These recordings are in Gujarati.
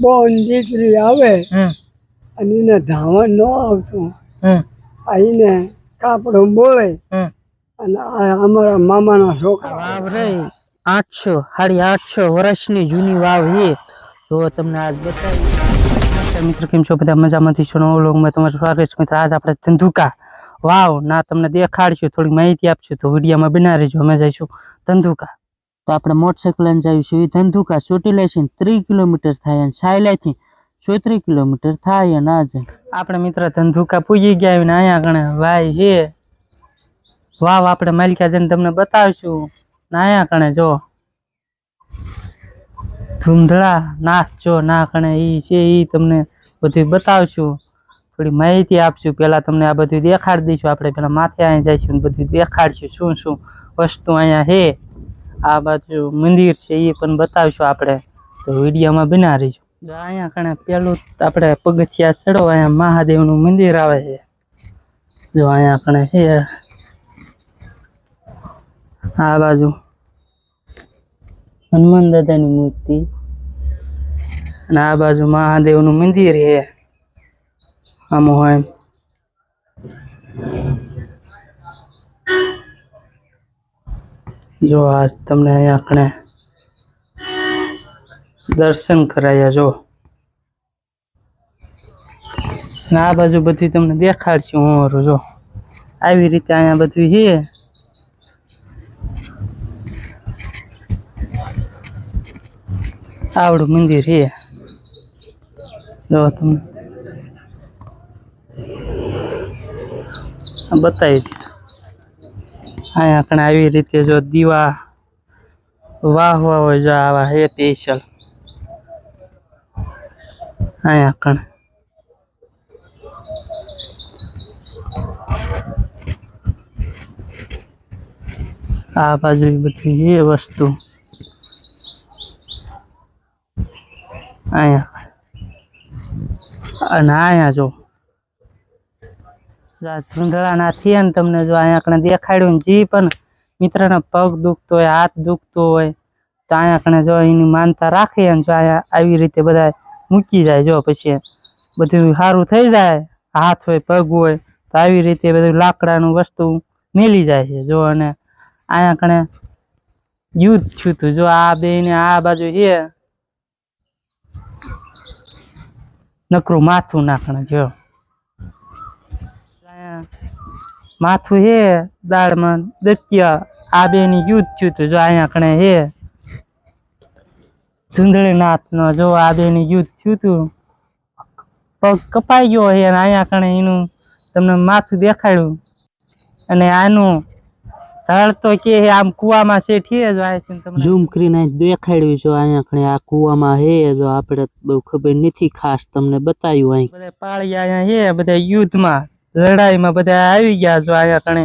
બોન દીકરી આવે અને એને ધાવણ ન આવતું. આઈને કાપડો બોલે અને અમારા મામાના છોકરા. વાવ રે. આઠસો સાડી આઠસો વર્ષની જૂની વાવ એ. જો તમને આજ બતાવી. મિત્ર કેમ છો? બધા મજામાંથી છો નવો લોગમાં તમારું સ્વાગત છે. મિત્ર આજ આપણે ધંધુકા વાવ ના તમને દેખાડશું થોડી માહિતી આપશું. તો વિડીયોમાં બના રહેજો અમે જઈશું ધંધુકા. તો આપણે મોટરસાઇકલ લઈને જઈશું એ ધંધુકા ચોટીલા છે ત્રીસ કિલોમીટર થાય અને સાયલાથી ચોત્રીસ કિલોમીટર થાય અને આજે આપણે મિત્ર ધંધુકા પૂજી ગયા ને અહીંયા ગણે ભાઈ હે. વાવ, આપણે માલિકા જઈને તમને બતાવશું. ને અહીંયા કણે જો. ધૂમધડા નાચ જો, ના કણે ઈ છે, ઈ તમને બધું બતાવશું. થોડી માહિતી આપશું. પહેલા તમને આ બધું દેખાડી દઈશું. આપણે પેલા માથે અહીંયા જઈશું ને બધું દેખાડશું, શું શું વસ્તુ અહીંયા છે આ બાજુ મંદિર છે એ પણ બતાવશું આપણે. તો વિડીયોમાં બના રહીશું અહીંયા કણે પેલું આપણે પગથિયા ચડો, અહીંયા મહાદેવનું મંદિર આવે છે. જો અહીંયા કણે છે. આ બાજુ હનુમાન દાદાની મૂર્તિ. અને આ બાજુ મહાદેવનું મંદિર છે. આમ હોય જો આ તમને અહીંયા કણે દર્શન કરાયા, જો. અને આ બાજુ બધું તમને દેખાડશું હું હારું, જો. આવી રીતે અહીંયા બધું છે. આવડું મંદિર છે. જો તમને. આ બતાવી દીધું અહીંયા કણે આવી રીતે જો દીવા વાહ વાહ હોય, જો આવા હે સ્પેશિયલ અહીંયા કણ આ બાજુ બધી એ વસ્તુ. અહીંયા. અને અહીંયા જો ધૂંધળાના થયા ને તમને જો અહીંયા કણે દેખાડ્યું ને જી પણ મિત્રનો પગ દુખતો હોય, હાથ દુખતો હોય, તો અહીંયા કણે જો એની માનતા રાખીએ અને જો અહીંયા આવી રીતે બધા મૂકી જાય જો પછી બધું સારું થઈ જાય, હાથ હોય, પગ હોય, તો આવી રીતે બધું લાકડાનું વસ્તુ મેલી જાય છે જો અને અહીંયા કણે યુદ્ધ થયું જો આ બે ને આ બાજુ છે નકરું માથું નાખણે જો. માથું હે દાળમાં દત્ય. આ બેની યુદ્ધ થયું હતું જો અહીંયા કણે હે. ધૂંધળીનાથ નો જો આ બેની યુદ્ધ થયું હતું. પગ કપાઈ ગયો હે અને અહીંયા કણે એનું તમને માથું દેખાડ્યું. અને આનું ઢાળ તો કે હે આમ કુવામાં શેઠીએ જ આવે છે તમને ઝૂમ કરીને દેખાડ્યું છે અહીંયા કણે આ કુવામાં હે જો આપણે બહુ ખબર નથી ખાસ તમને બતાવ્યું અહીં. બધા પાળિયા અહીંયા હે બધા યુદ્ધમાં. લડાઈમાં બધા આવી ગયા જો અહીંયા કણે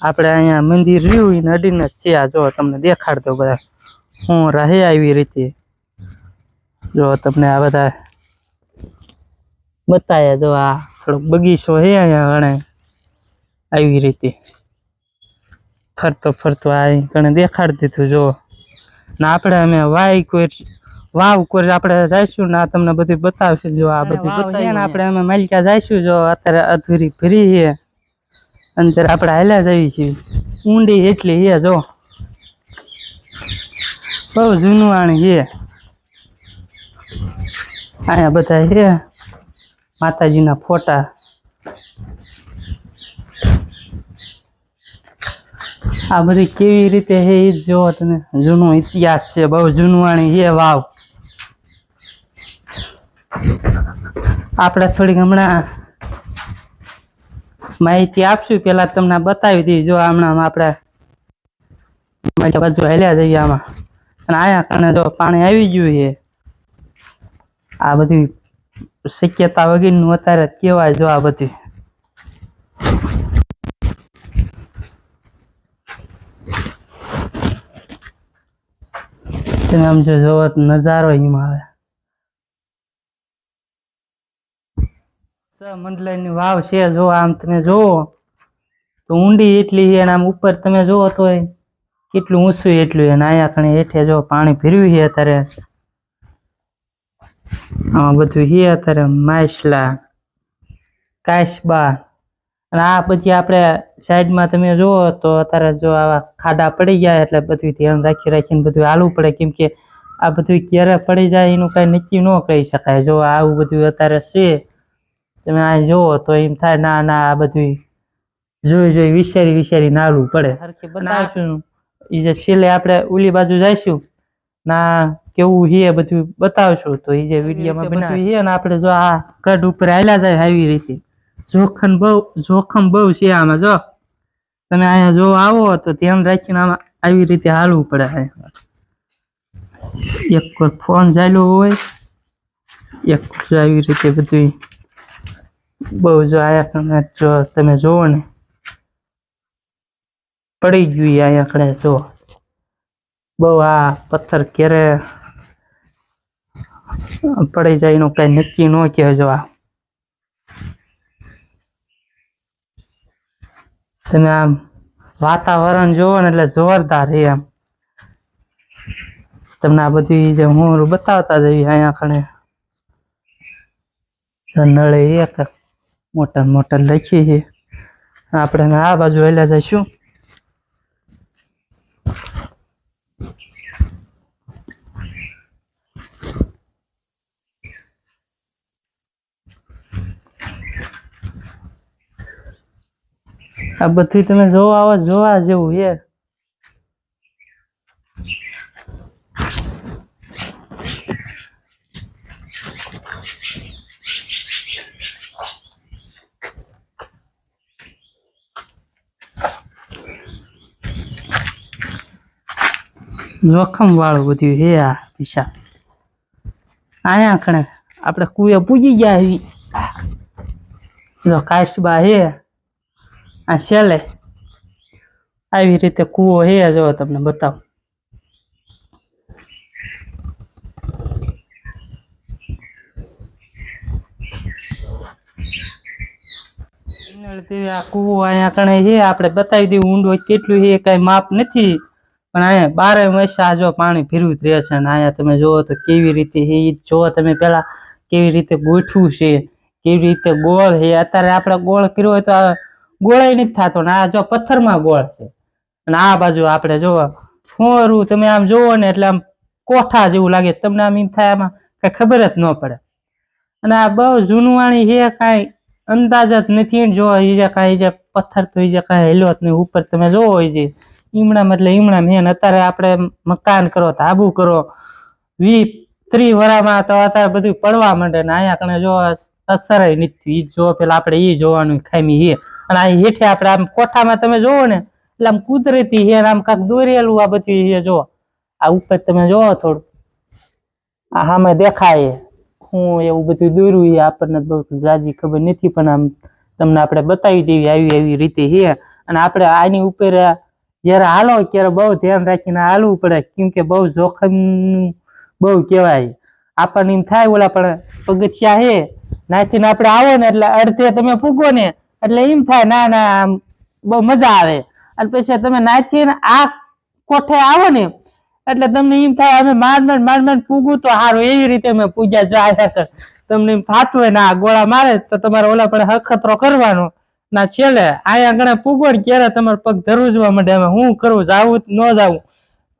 આપણે અહીંયા મંદિર રહ્યું એને અડીને જ છે જો તમને દેખાડતો બધા હું રહે આવી રીતે. જો તમને આ બધા બતાયા જો આ થોડોક બગીચો છે અહીંયા ગણે આવી રીતે. ફરતો ફરતો આ કણે દેખાડી દીધું. જો ને આપણે અમે વાય કોઈ વાવ ઉપર આપણે જઈશું ને આ તમને બધું બતાવશું. જો આ બધું બતાવીએ આપણે. અમે માલિકા જઈશું જો અત્યારે અધૂરી ફરી છે. અંદર આપણે હાલ્યા જઈએ છીએ. ઊંડી એટલી છે જો. બહુ જૂનું આણી છે. અહીંયા બધા છે. માતાજીના ફોટા. આ બધી કેવી રીતે છે એ જ તને જૂનો ઇતિહાસ છે બહુ જૂનવાણી છે વાવ. આપણે થોડીક હમણાં માહિતી આપશું. પેલા તમને બતાવી દઈએ. જો હમણાં આપણે બાજુ હેલ્યા જઈએ આમાં. અને આયા કારણે જો પાણી આવી ગયું છે. આ બધી શક્યતા વગેરેનું અત્યારે કહેવાય જો આ બધી. તમે આમ જો જોવો નજારો એમાં આવે. મંડલાની વાવ છે, જો આમ તમે જોવો તો ઊંડી એટલી છે આમ ઉપર તમે જોવો તો કેટલું ઊંચું એટલું અને અહીંયા ખણે હેઠે જો પાણી ભીરવ્યું છે અત્યારે. આમાં બધું હે અત્યારે માછલા, કાશબા. અને આ પછી આપણે સાઈડમાં તમે જુઓ તો અત્યારે જો આવા ખાડા પડી ગયા એટલે બધું ધ્યાન રાખી રાખીને બધું હાલવું પડે. કેમ કે આ બધું ક્યારે પડી જાય એનું કાંઈ નક્કી ન કહી શકાય. જો આવું બધું અત્યારે છે તમે આ જુઓ તો એમ થાય ના ના આ બધું જોઈ જોઈ વિચારી વિચારી નાડવું પડે. બનાવશું એ જે છેલ્લે આપણે ઓલી બાજુ જઈશું ના કેવું હે બધું બતાવશું તો એ જે વિડીયોમાં બનાવ્યું છે ને આપણે જો આ કડ ઉપર હાલ્યા જાય આવી રીતે. જોખમ બહુ જોખમ બહુ છે આમાં જો. તમે અહીંયા જો આવો તો ધ્યાન રાખીને આમાં આવી રીતે હાલવું પડે એક ફોન ચાલ્યો હોય એક આવી રીતે બધું બહુ જો આયા જો તમે જોવો ને, પડી ગયું આયા કણે જો. બહુ આ પથ્થર ક્યારે પડી જાય એનું કઈ નક્કી ન કહેજો આ. તમે આમ વાતાવરણ જોવો ને એટલે જોરદાર છે એમ. તમને આ બધી જે હું બતાવતા જઈએ અહીંયા ખણે નળે એક મોટા મોટા લખી છીએ. આપણે આ બાજુ હેલા જઈશું. આ બધું તમે જોવા આવો, જોવા જેવું છે. જોખમ વાળું બધું છે આ દિશા આયા કણે આપણે કુએ પૂજી ગયા હી. જો કાશબા હે, આ છેલ્લે આવી રીતે કૂવો હે, જો તમને બતાવું. આ કૂવો અહીંયા કણે છે આપણે બતાવી દઈએ ઊંડો કેટલું છે કઈ માપ નથી. પણ અહીંયા બારે આ જો પાણી ભીરું જ રહે છે અને અહીંયા તમે જુઓ તો કેવી રીતે એ ઈ જો તમે પેલા કેવી રીતે ગોઠવું છે, કેવી રીતે ગોળ છે, અત્યારે આપણે ગોળ કર્યો હોય તો ગોળાય નથી થતો ને આ જો પથ્થરમાં ગોળ છે. અને આ બાજુ આપણે જો ફોરું તમે આમ જોવો ને એટલે આમ કોઠા જેવું લાગે તમને આમ એમ થાય આમાં કઈ ખબર જ ન પડે. અને આ બહુ જૂનવાણી છે, કાંઈ અંદાજ જ નથી જો એ જે કાંઈ જે પથ્થર તો એ જે કાંઈ હેલો જ નહીં. ઉપર તમે જોવો એ જે ઈમણામ એટલે ઈમણામ હે અત્યારે આપણે મકાન કરો, ધાબુ કરો. વી ત્રી વરામાં તો અત્યારે બધું પડવા માંડે ને અહીંયા કણે જો અસર નથી જો પેલા આપણે ઈ જોવાનું ખામી છે અને આ હેઠે આપણે આમ કોઠામાં તમે જોવો ને, એટલે આમ કુદરતી ને આમ કાંક દોરેલું આ બધું છે જો. આ ઉપર તમે જોવો થોડું. આ સામે દેખાય. હું એવું બધું દોર્યું છે આપણને જાજી ખબર નથી, પણ આમ તમને આપણે બતાવી દેવી આવી આવી રીતે છે અને આપણે આની ઉપર જ્યારે હાલો, ત્યારે બહુ ધ્યાન રાખીને હાલવું પડે. કેમ કે બહુ જોખમ બહુ કહેવાય. આપણને એમ થાય ઓલા, પણ પગથિયા હે, નાચીને આપણે આવો ને એટલે અડધે તમે પૂગો ને, એટલે એમ થાય, ના ના, આમ બહુ મજા આવે. અને પછી તમે નાચીને આ કોઠે આવો ને, એટલે તમને એમ થાય, અમે માંડ માંડ માંડ માંડ પૂગું તો સારું એવી રીતે અમે પૂજા જાય કર. તમને એમ થતું હોય ના ગોળા મારે, તો તમારે ઓલા પણ હખતરો કરવાનો. ના, છેલ્લે અહીંયા આગળ પૂગો ક્યારે તમારે પગ ધરુજવા માંડે? અમે હું કરવું જાવું ન જાવું?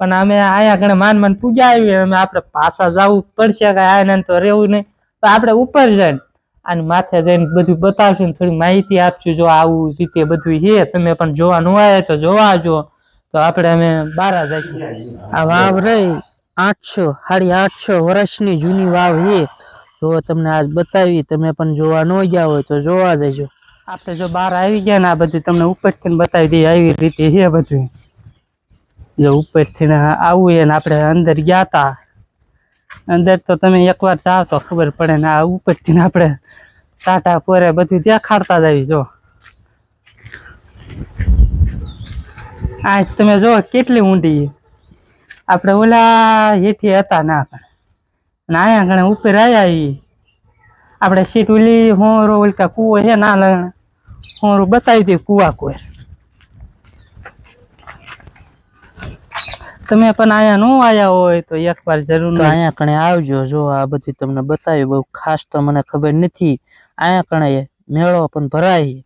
પણ અમે અહીંયા આગળ માન માન પૂજા આવી અમે આપણે પાછા જવું પડશે કે આને તો રહેવું નહીં. તો આપણે ઉપર જઈને અને માથે જઈને બધું બતાવશું ને થોડી માહિતી આપશું, જો આવું રીતે બધું છે. તમે પણ જોવા ન આવે તો જોવા જો તો આપણે અમે બારા જઈશું આ વાવ રહી આઠસો, સાડી આઠસો વર્ષની જૂની વાવ છે. જો તમને આજ બતાવી, તમે પણ જોવા ન ગયા હોય તો જોવા જજો. આપણે જો બહાર આવી ગયા ને આ બધું તમને ઉપરથી બતાવી દઈએ આવી રીતે છે બધું જો ઉપરથી આવું એને આપણે અંદર ગયા હતા અંદર તો તમે એકવાર જાઓ તો ખબર પડે ને આ ઉપરથી આપણે ટાટા પોરે બધું દેખાડતા જ આવી જો. આ તમે જો કેટલી ઊંડી. આપણે ઓલા હેઠી હતા ના પણ. અહીંયા ઘણે ઉપર આવ્યા ઈ. આપણે સીટ ઉલી હોરો ઓલકા કૂવો છે ના લગણ હોરું બતાવી દે કૂવા કોઈ તમે પણ અહીંયા નો આવ્યા હોય તો એકવાર જરૂર અહીંયા કણે આવજો જો આ બધું તમને બતાવ્યું બહુ ખાસ તો મને ખબર નથી. અહીંયા કણે મેળો પણ ભરાય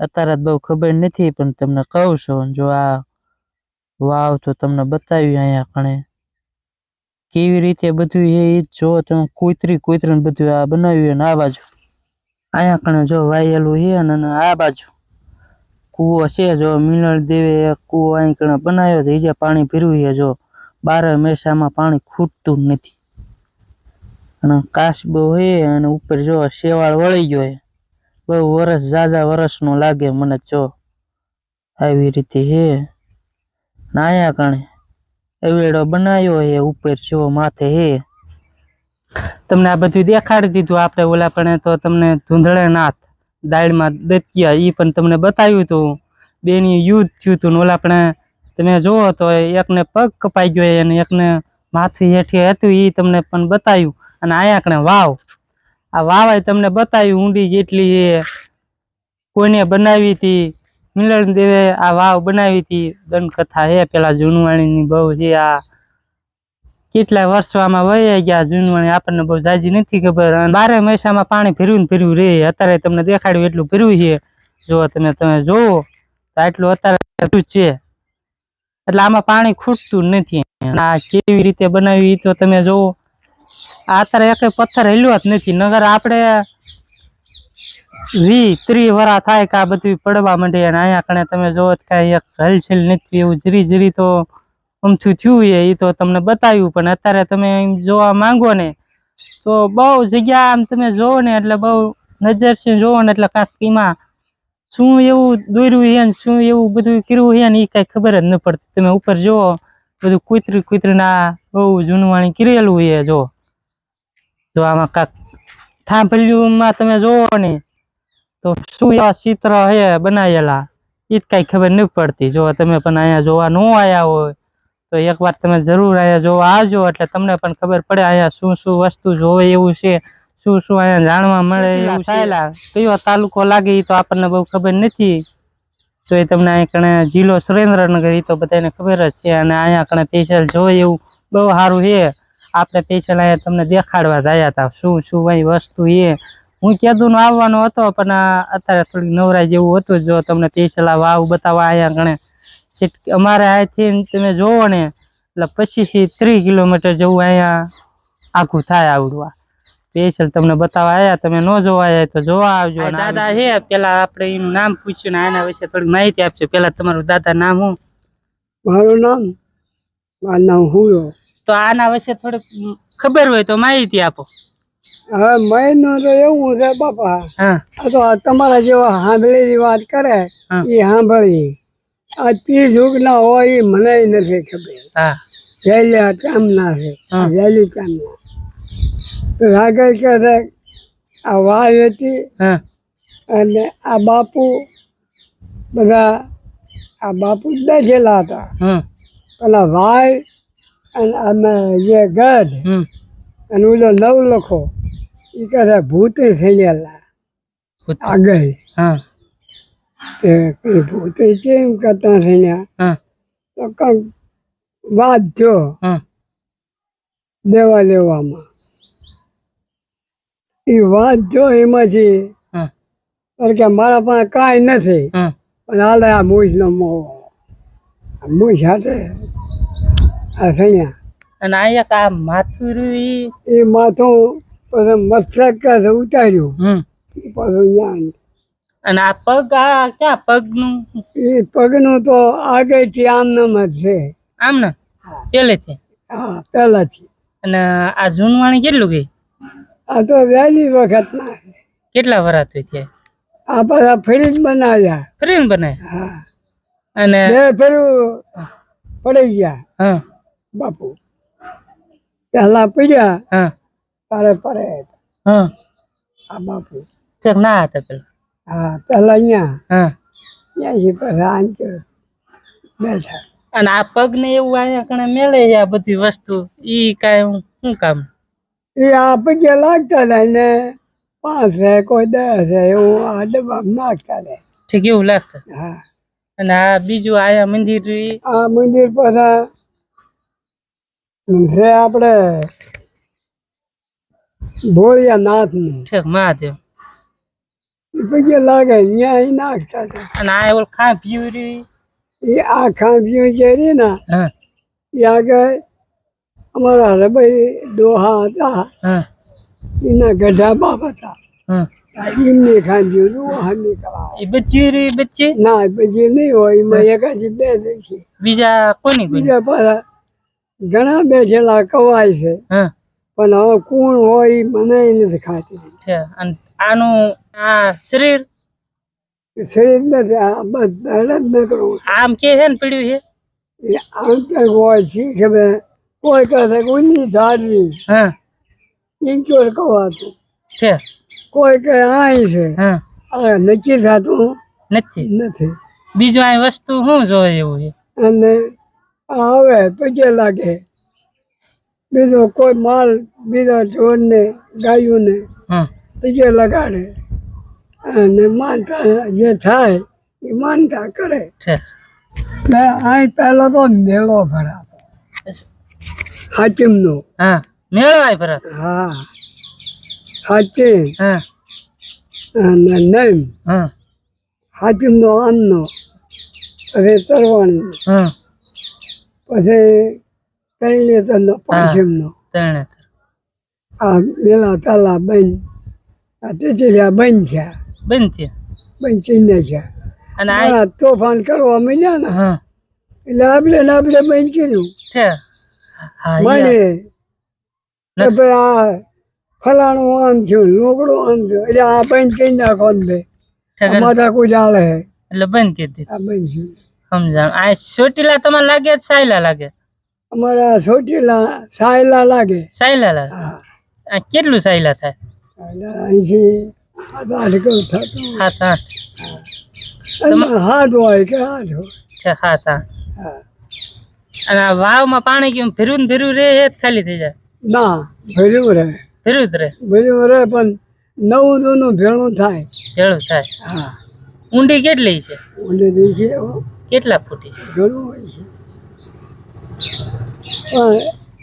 અત્યારે બહુ ખબર નથી પણ તમને કહું છું જો આ વાવ તો તમને બતાવ્યું અહીંયા કણે. કેવી રીતે બધું એ જો તમે કુતરી કૂતરીને બધું આ બનાવ્યું ને આ બાજુ. અહીંયા કણે જો વાયેલું છે અને અને આ બાજુ. કૂવો છે જો મિનળ દેવે કૂવો અહીં કણે બનાવ્યો છે. જે પાણી પીરવું છે જો. બારે મેસામાં પાણી ખૂટતું નથી. અને કાશ બહુ છે અને ઉપર જો શેવાળ વળી ગયો છે બહુ વરસ ઝાઝા વરસનું લાગે મને જો. આવી રીતે છે ને અહીંયા કણે એવેડો બનાવ્યો હે, ઉપર જો માથે હે. તમને આ બધું દેખાડી દીધું આપણે ઓલા પણ તો તમને ધૂંધળેનાથ દાળમાં દત્યા એ પણ તમને બતાવ્યું હતું બેની યુદ્ધ થયું હતું ઓલા પણ તમે જોવો તો એકને પગ કપાઈ ગયો અને એકને માથું હેઠી હતું એ તમને પણ બતાવ્યું. અને અહીંયા કણે વાવ. આ વાવ તમને બતાવ્યું ઊંડી જેટલી એ કોઈને બનાવી હતી. મિલન દેવે આ વાવ બનાવી હતી. દંડકથા હે, પેલા જૂનવાણીની બહુ છે આ. કેટલા વર્ષોમાં વહી ગયા જૂનવાણી, આપણને બહુ જાજી નથી ખબર. અને બારે મહિસામાં પાણી ફેરવું ને ભર્યું રે. અત્યારે તમને દેખાડ્યું એટલું ફેરવું છે. જો તમે તમે જોવો. તો આટલું અત્યારે છે. એટલે આમાં પાણી ખૂટતું નથી. આ કેવી રીતે બનાવી તો તમે જોવો. આ અત્યારે એક પથ્થર હેલ્યો જ નથી. નગર આપણે વી ત્રી વરા થાય કે આ બધું પડવા માંડે અને અહીંયા કણે તમે જોવો કાંઈ એક હલચલ નથી એવું જરી જરી તો અમથું થયું એ તો તમને બતાવ્યું. પણ અત્યારે તમે એમ જોવા માંગો ને, તો બહુ જગ્યા આમ તમે જોવો ને એટલે બહુ નજરથી જોવો ને એટલે કાંઈક એમાં શું એવું દોર્યું છે ને શું એવું બધું કર્યું છે ને એ કાંઈ ખબર જ ન પડતી. તમે ઉપર જુઓ બધું કૂતરી કૂતરીના બહુ જૂનવાણી કરેલું છે જો. જો આમાં કાંક થાંભલ્યુંમાં તમે જોવો ને તો શું એવા ચિત્ર હે બનાવેલા એ જ કાંઈ ખબર નથી પડતી. જો તમે પણ અહીંયા જોવા ન આવ્યા હોય તો એકવાર તમે જરૂર અહીંયા જોવા આવજો. એટલે તમને પણ ખબર પડે અહીંયા શું શું વસ્તુ જોવે એવું છે શું શું અહીંયા જાણવા મળે એવું સાયલા. કયો તાલુકો લાગે એ તો આપણને બહુ ખબર નથી. તો એ તમને અહીંયા કણે જિલ્લો સુરેન્દ્રનગર એ તો બધાને ખબર જ છે. અને અહીંયા કણે સ્પેશિયલ જોવે એવું બહુ સારું છે. આપણે સ્પેશિયલ અહીંયા તમને દેખાડવા જયા હતા. શું શું અહીં વસ્તુ છે હું કીધું આવવાનો હતો પણ અત્યારે થોડીક નવરાઈ જેવું હતું જો. તમને પેસેલા વાવ બતાવવા અહીંયા ગણે. સીટ- અમારે અહીંથી તમે જોવો ને એટલે પચીસથી ત્રીસ કિલોમીટર જેવું અહીંયા આખું થાય આવડું આ સ્પેશિયલ તમને બતાવવા આવ્યા તમે ન જોવા આવ્યા તો જોવા આવજો દાદા છે પેલા આપણે એનું નામ પૂછ્યું ને આના વિશે થોડી માહિતી આપજો. પેલા તમારું દાદા નામ હું મારું નામ? મારું નામ હું તો આના વિશે થોડીક ખબર હોય તો માહિતી આપો. હવે મહિનો તો એવું છે બાપા. હા. આ તો તમારા જેવા સાંભળેલી વાત કરે એ સાંભળી આ ત્રીસ ના હોય એ મને નથી ખબર. હા. વહેલા કામ ના છે હા. વહેલી કામ ના. તો આગળ કે છે આ વાય હતી અને આ બાપુ બધા આ બાપુ જ બેસેલા હતા. પેલા ભાઈ અને અમે જે ગઢ અને ઓલો નવ લખો. એ કહે ભૂતે થઈ ગયેલા આગળ. હા. તે ભૂતે કેમ કરતા થઈને તો કંઈક વાત થયો દેવા લેવામાં એ વાત જો એમાંથી. કે મારા પાસે કાંઈ નથી. પણ હાલે આ મૂછનો આ મૂછ હાથે આ થયા. અને અહીંયા આ માથું એ માથું પછી મસ્તક કાંસે ઉતાર્યું. પાછું અહીંયા અને આ પગ આ ક્યાં પગનું? એ પગનું તો આગળથી આમ નામ જ છે. આમ ને પેલેથી હા પહેલાથી. અને આ જૂનવાણી કેટલું ગઈ? આ તો વહેલી વખતમાં. કેટલા વરા થઈ આ પાછા ફ્રીજ બનાવ્યા. ફ્રીજ બનાવ્યા? હા. અને બે ફેરું પડી ગયા. હા. બાપુ. પહેલા પડ્યા. હા. તારે પડે હા. આ બાપુ. ચક ના હતા પેલા. હા પેલા અહીંયા. હા. ત્યાંથી પછી આંચો બેઠા. અને આ પગ ને એવું અહીંયા કણે મેળે છે આ બધી વસ્તુ. ઈ હું શું કામ? એ આ પગે લાગતા હતા ને પાંચ છે કોઈ દસ છે એવું આ ડબ્બા નાખતા ને ઠીક એવું લાગતા? હા. અને આ બીજું આયા મંદિર આ મંદિર પાછા છે આપણે ભોળિયા નાથનું ઠેક મહાદેવ. પગે લાગે અહીંયા અહીં નાખતા હતા. અને આ ઓલ ખા પ્યુરી એ આ ખાંભીઓ જે રહી ને એ આગળ અમારા રબાઈ ડોહા હતા. એના ગઢા બાપ હતા. એમની ખાંભીઓ દુહાની કરાવે. એ બચ્ચી રી બચ્ચી? ના પછી નહીં હોય એમાં એકાદી બે દે છે બીજા કોની કોની બીજા પાછા ઘણા બેઠેલા કવાય છે. હા. પણ હવે કોણ હોય મને નથી ખાતી. છે અને આનું આ શરીર? શરીર નથી આ બધા જ નકરું આમ કે છે ને પડ્યું છે? આમ ક્યાંક હોય છે કે કોઈ કહે કોઈની ધારી હા. ઇન્ચોર કવાતું. છે. કોઈ કહે આય છે. હા. નક્કી થતું? નથી. નથી. બીજું આ વસ્તુ શું જોવે એવું છે? અને આવે પગે લાગે. બીજો કોઈ માલ બીજા ચોરને ગાયોને હા. પગે લગાડે. અને માનતા જે થાય એ માનતા કરે. અહીં પહેલો તો મેળો ભરાતો. હાચીમનો. હા મેળવાય ભરત. હા. હાચીમ. અને નૈમ. હાચીમનો આમનો. પછી તરવાણી. પછી કૈલેતરનો પાછીમનો ત્રણે આ મેલા તાલા બંધ આ તેચરિયા બંધ થયા. બંધ છે બંધ ચીને છે અને આ તોફાન કરવા મળ્યા ને એટલે આપણે ને આપણે બંધ કર્યું. છે મને આ ફલાણું આમ થયું લોકડું આમ થયું એટલે આ બંધ કરી નાખો ને ભાઈ. અમારા કોઈ ચાલે એટલે બંધ કરી દીધું. આ બંધ સમજાણ. આ ચોટીલા તમારે લાગે સાયલા લાગે અમારા સોટીલા સાયલા લાગે. સાયલા લાગે? હા. કેટલું સાયલા થાય? અહીંથી આ આઠ થતું સાત આઠ? હાથ હોય કે હાથ હોય. છે સાત આઠ. હા. અને આ વાવમાં પાણી કેમ ભીરું ને ભીરું રે એ જ ખાલી થઈ જાય? ના ભર્યું રહે. ભીરું જ રે ભર્યું રહે પણ નવું જૂનું ભેળું થાય. ભેળું થાય? હા. ઊંડી કેટલી છે? ઓલે છે. કેટલા ફૂટી? ઘણું હોય છે. પણ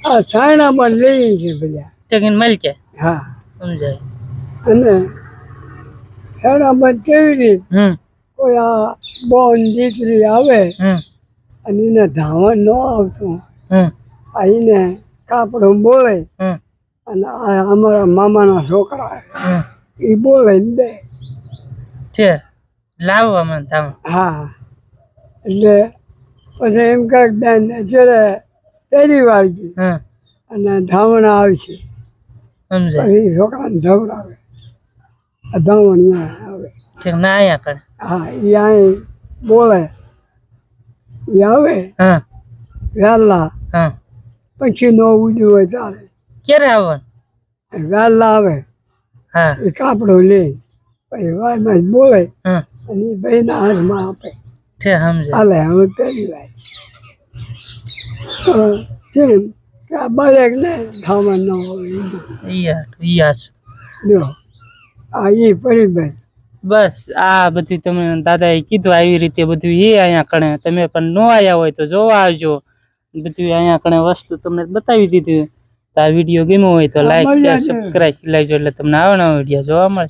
આ છાયણામાં લઈએ છે બધા. ટકીન મલ કે? હા. સમજાય. અને છાયણામાં કેવી રીત? કોઈ આ બોન દીકરી આવે અને એને ધાવણ ન આવતું આઈને કાપડું બોલે અને આ અમારા મામાના છોકરા એ બોલે દે છે. લાવવામાં ધામ હા. એટલે પછી એમ કાંઈક બેન અત્યારે પહેલી વાર ગઈ. અને ધામણ આવશે. પછી છોકરાને ધવરાવે આવે ધામણ આવે. ના કરે. હા એ અહીં બોલે. એ આવે. વહેલા પછી નો ઉજવું હોય ચાલે ક્યારે આવવાનું? વહેલા આવે. હા. એ કાપડો લે. પછી વાયમાં બોલે. અને એ ભાઈના હાથમાં આપે. છે સમજાય અલે વાર તો જેમ આ બાળક ને ધાવણ ન એ ઈયા ઈયા છું. જો આ ઈ પરિબળ. બસ આ બધું તમે દાદાએ કીધું આવી રીતે બધું એ અહીંયા કણે. તમે પણ ન આવ્યા હોય તો જોવા આવજો. બધું અહીંયા કણે વસ્તુ તમને બતાવી દીધું. તો આ વીડિયો ગમ્યો હોય તો લાઈક શેર. સબસ્ક્રાઈબ લાગજો એટલે તમને આવા નવા વીડિયો જોવા મળે